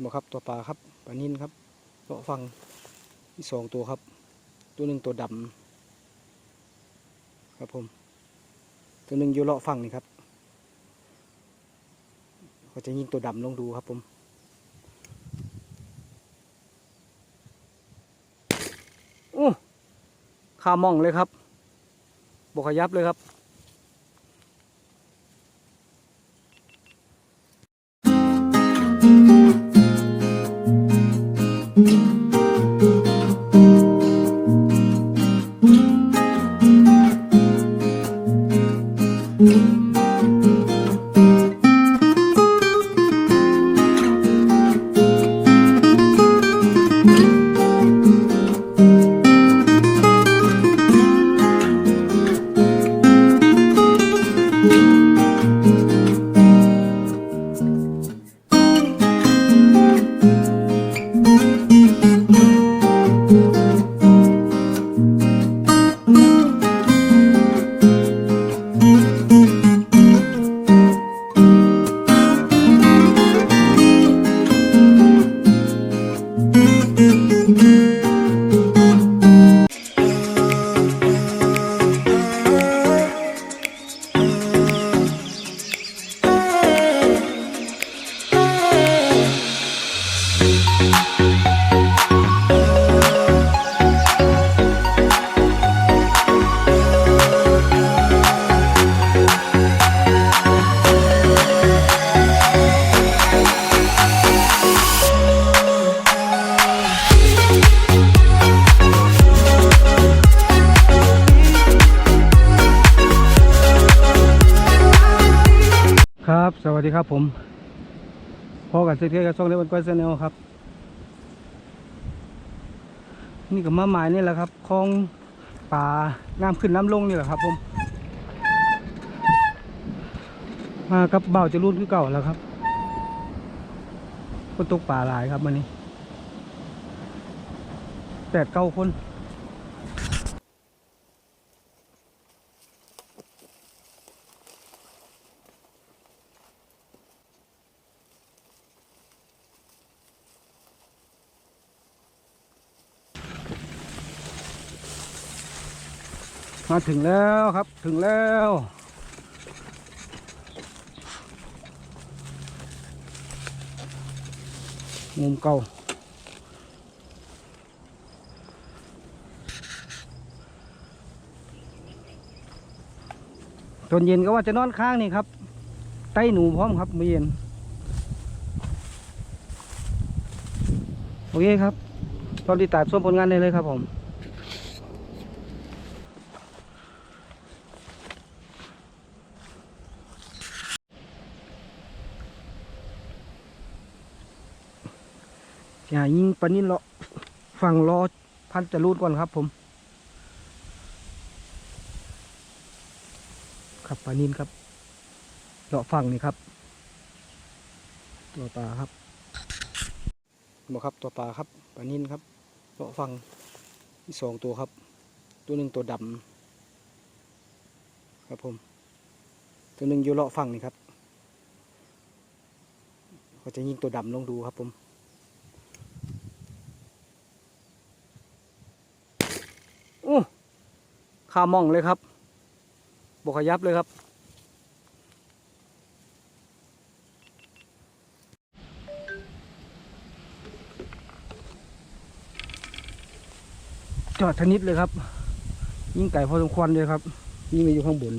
บ่ครับตัวปลาครับปลานินครับเลาะฟังมีสองตัวครับ ตัวหนึ่งตัวดำครับผม ตัวหนึ่งอยู่เลาะฟังนี่ครับเขาจะยิงตัวดำลงดูครับผมโอ้ขามองเลยครับบกขยับเลยครับ ครั สวัสดีครับผมพอกันเซ็ตกับช่องเล็กวันก้อยเซนเนลครับ นี่กับมาหมายนี่แหละครับคลองป่าน้ำขึ้นน้ำลงนี่แหละครับ ผม มากับเบาจะรุ่นคือเก่าแล้วครับคนตกป่าหลายครับวันนี้แปดเก้าคน มาถึงแล้วครับถึงแล้ว มุมเก่าตอนเย็นก็ว่าจะนอนค้างนี่ครับไต้หนูพร้อมครับมื้อเย็น โอเคครับ ตอนที่ตายส้มผลงานได้เลยครับผม อย่ายิงปลานินเลาะฝั่งรอพันจะรูดก่อนครับ ผม ครับปลานินครับเลาะฝั่งนี่ครับ ตัวปลาครับบอครับตัวปลาครับปลานินครับเลาะฝั่งมีสองตัวครับ ตัวหนึ่งตัวดำครับผม ตัวหนึ่งอยู่เลาะฝั่งนี่ครับเขาจะยิงตัวดำลงดูครับผม โอ้ ขามองเลยครับบกขยับเลยครับ จอดชนิดเลยครับ ยิ่งไก่พอสมควรเลยครับ ยิ่งไปอยู่ข้างบน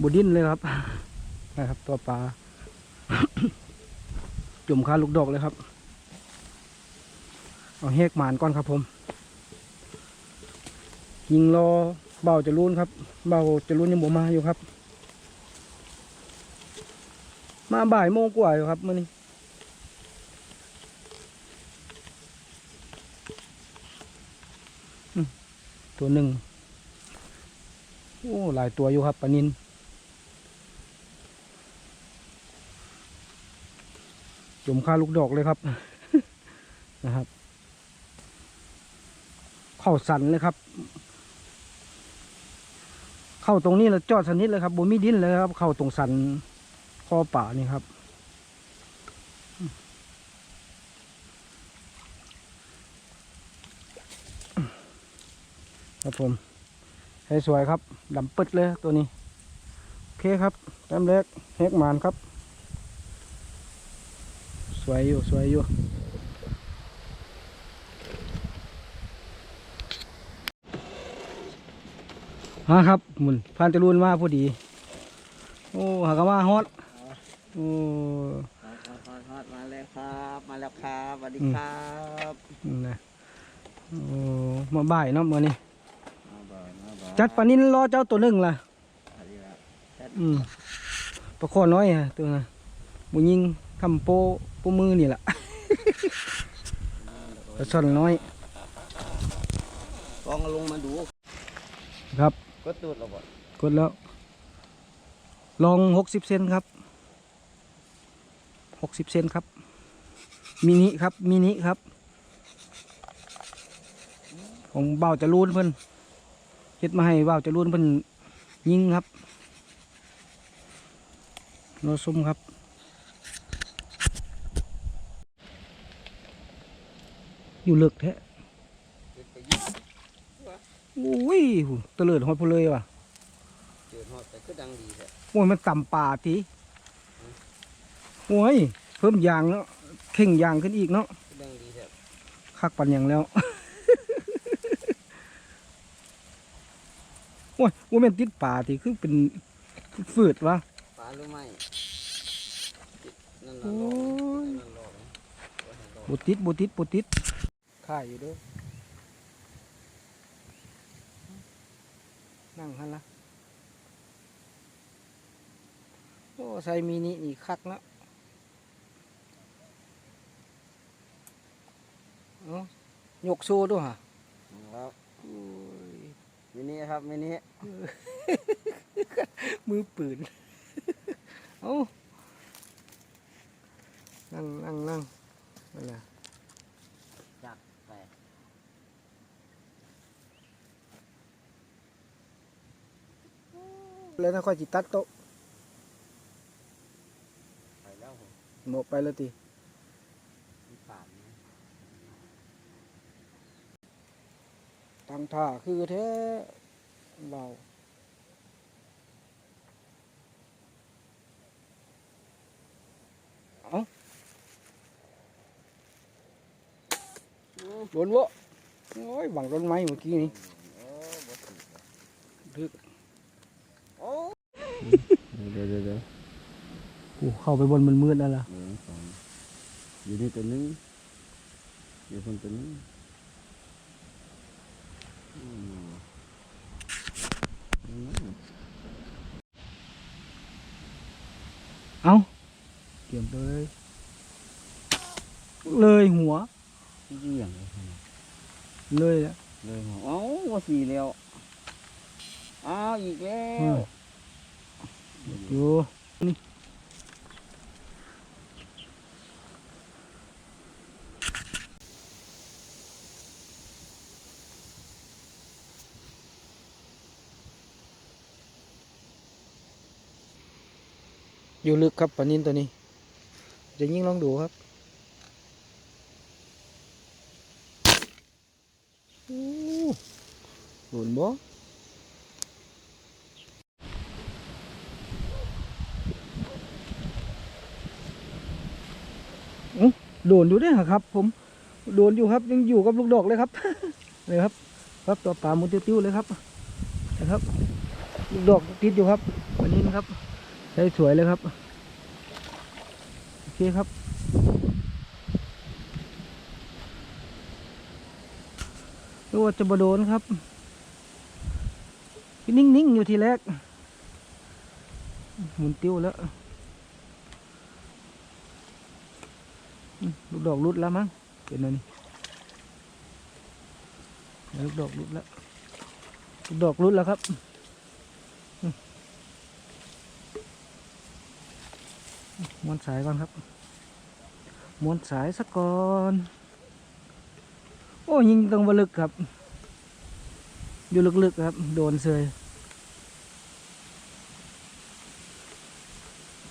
บดิ้นเลยครับนะครับ ตัวปลาจุ่มคาลูกดอกเลยครับ เอาเฮกหมานก่อนครับผม ยิงรอเบาจะรุนครับ เบาจะรุนยังบ่มาอยู่ครับ มาบ่ายโมงกว่าอยู่ครับมื่อนี้ตัวหนึ่งโอ้หลายตัวอยู่ครับปลานินจมค่าลูกดอกเลยครับ นะครับ เข้าสันเลยครับ เข้าตรงนี้แล้วจอดสนิทเลยครับบนมีดินเลยครับ เข้าตรงสันคอป่านี่ครับ ครับผมสวยครับดำปึดเลยตัวนี้ โอเคครับแต้มเล็กเฮกมานครับ สวยอยู่ สวยอยู่ ฮะครับหมุนพานจรูนมาพอดี โอ้หากมาฮอตโอ้มาแล้วครับมาแล้วครับสวัสดีครับนั่นนะโอ้มาบ่ายเนาะมื่อนี่จัดปานินรอเจ้าตัวหนึ่งล่ะอืมประคอน้อยฮะตัวน่ะบุญยิงทำโปโปมือนี่แหละปลาช่อนน้อยลองลงมาดูครับ ก็ตูดเราบ่กดแล้ว ลองหกสิบเซนครับหกสิบเซนครับ มินิครับ มินิครับ ของเบาจะรูนเพิ่นเฮ็ดมาให้เบาจะรูนเพิ่นยิงครับโนซุ่มครับอยู่เลึกแท้ อุ้ยหูตะเลิดหอยพเลยว่ะเจอฮอดแต่ก็ดังดีแท้โอ้ยมันต่ำป่าทีโอ้ยเพิ่มยางเนาะเข่งยางขึ้นอีกเนาะก็ดังดีแท้คักปันอย่างแล้ว โอ้ยว่าแม่นติดป่าทีคือเป็นฝืดวะปลาหรือไม่นั่นโอ้น่ะรอยนั่นรอเลยบุติดบุติดบุติดข่ายอยู่เด้อ นั่งหันละโอ้ใส่มินินี่คักเนาะเอายกโซ่ด้วยฮะครับโอ้ยมินิครับมินิมือปืนเอานั่งนั่งนั่งนั่นแหละ จักไป แล้วถ้าค่อยจิตัดโต๊ะไปแล้วผมหมกไปแล้วตีมีป่านนะตังท่าคือแท้เบาเอาโดนวะโอ้ยบังต้นไม้เมื่อกี้นี่ โอ้บ่ถึกเลยทึกโอ้ เดี๋ยวเดี๋ยวเดี๋ยวกูเข้าไปบนมันมืดแล้วล่ะหนึ่งสองอยู่นี่ตัวหนึงอยู่คนตัวหนึงอืมอืมเอาเตรียมเลย เลยหัวที่เรื่องเลยเลยแล้วเลยเหรอเอ้าว่าสี่แล้วอ้าวอีกแล้อืว ม อยู่นี่อยู่ลึกครับปลานินตัวนี้ จะยิ่งลองดูครับอู้หลุนบ่ โดนอยู่เด้วยครับ ผมโดนอยู่ครับยังอยู่กับลูกดอกเลยครับเลยครับ ครับตัวปลามุนติ้วเลยครับนะครับลูกดอกติดอยู่ครับ วันนี้นะครับใช้สวยเลยครับโอเคครับดูว่าจะบโดนครับนิ่งๆอยู่ทีแรกหมุนติ้วแล้วอืม ลูกดอกรุดแล้วมั้งเป็นอะไรนี่ลูกดอกรุดแล้วลูกดอกรุดแล้วครับม้วนสายก่อนครับม้วนสายสักก่อนโอ้ยิงตรงบลึกครับ อยู่ลึกๆครับ โดนเสย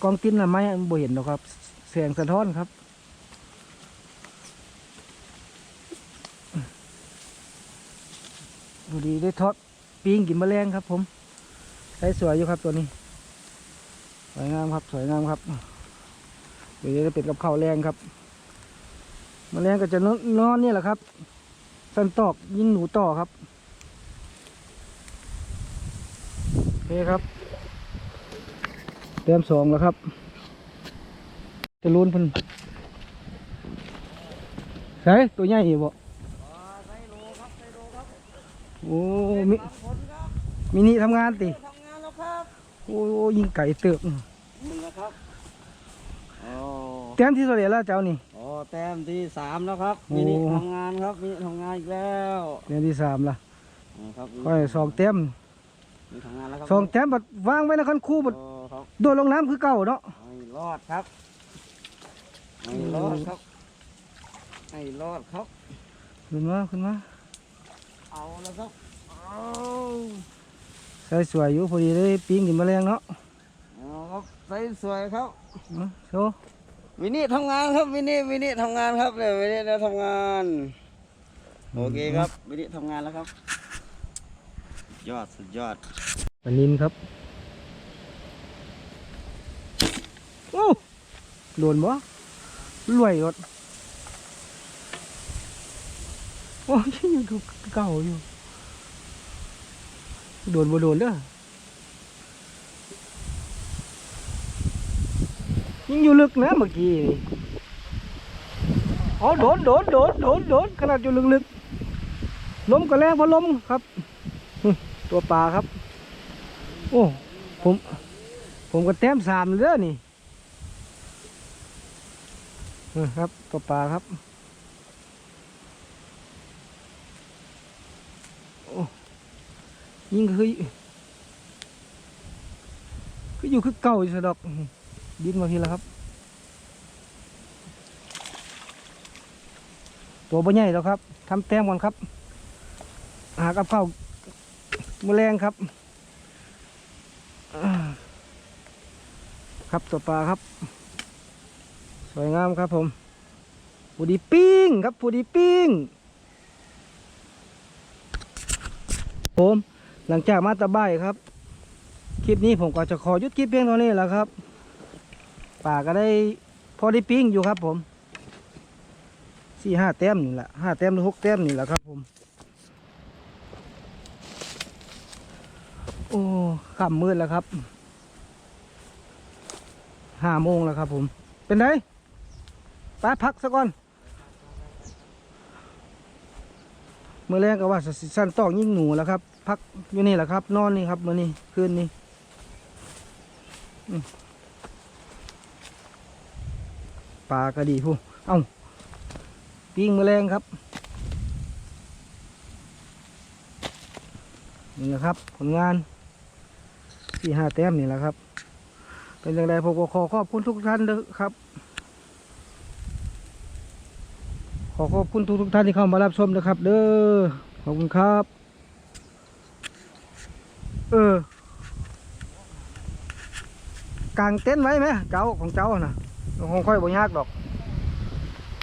กองติ้นละไม้บ่เห็นหรอกครับแสงสะท้อนครับ โพ อดีได้ทอดปิ้งกินมแมลงครับ ผมใช้สวยอยู่ครับตัวนี้ สวยงามครับ สวยงามครับเดี๋ยวจะเป็ดกับข้าวแรงครับมแมลงก็จะนอนนอนนี่แหละครับ สันตอกยิ่งหนูต่อครับโอเคครับเต็มสองแล้วครับ จะลุ้นเพิ่นใช่ตัวใหญ่อีกบ่ โอ้มิมินิทำงานติทำงานแล้วครับโอ้ยิงไก่เติบมึงนะครับโอ้เต็มที่สุดแล้วเจ้านี่โอ้แต้มที่สามแล้วครับโอ้มินิทำงานครับมินิทำงานอีกแล้วเต็มที่สามละนะครับค่อยสองเต็มมินิทำงานแล้วครัสองแต้มบัดวางไว้นะคันคู่บัดโอ้ครับโดดลงน้ำคือเก่าเนาะไม่รอดครับไม่รอดครับไม่รอดครับขึ้นมาขึ้นมา เอาแล้วครับเอาใส่สวยอยู่พอดีได้ปิ้งกินแมลงเนาะเอาครับใส่สวยครับเอาโชว์มินิทำงานครับมินิมินิทำงานครับเนี่ยมินิได้ทำงานโอเคครับมินิทำงานแล้วครับสุดยอดสุดยอดปลานินครับโอ้โดนบ่รวยรถ โอ้ยยังดูเก่าอยู่ โดนบ่โดนเด้อยังอยู่ลึกนะเมื่อกี้นี่อ๋อโดนโดนโดนโดนโดนขนาดอยู่ลึกๆลมก็แรงเพราะลมครับ ตัวปลาครับ โอ้ผม ผมก็แต้มสามเลยเด้อนี่ครับตัวปลาครับ โอ้ ยิ่งคือคืออยู่คือเก่าอยู่สะดอกดินมาทีละครับ ตัวบ่ใหญ่แล้วครับทำแต้มก่อนครับ หากับข้าวแมลงครับ ครับตัวปลาครับ สวยงามครับผมปูดีปิ้งครับปูดีปิ้งผม หลังจากมาตะไบครับ คลิปนี้ผมก็จะขอยุดคลิปเพียงเท่านี้แหละครับ ป่าก็ได้พอได้ปิ้งอยู่ครับผมสี่ห้าแต้มนี่แหละห้าแต้มหรือหกแต้มนี่แหละครับผมโอ้ค่ำมืดแล้วครับห้าโมงแล้วครับ ผม เป็นไงไปพักสักก่อนเมื่อแรกก็ว่าสิสั้นตอกยิ่งหนูแล้วครับ พักอยู่นี่แหละครับ นอนนี่ครับมื่อนี้คืนนี้ปลากระดีผู้เอ้าปิ้งมแมลงครับนี่แหละครับ ผลงานที่ห้าแต้มนี่แหละครับ เป็นอย่างไรผมก็ขอขอบคุณทุกท่านเด้อครับ ขอขอบคุณทุกทุกท่านที่เข้ามารับชมนะครับ เด้อขอบคุณครับ เออกางเต็นท์ไว้ไหมเจ้าของเจ้าน่ะของค่อยบ่ยากดอก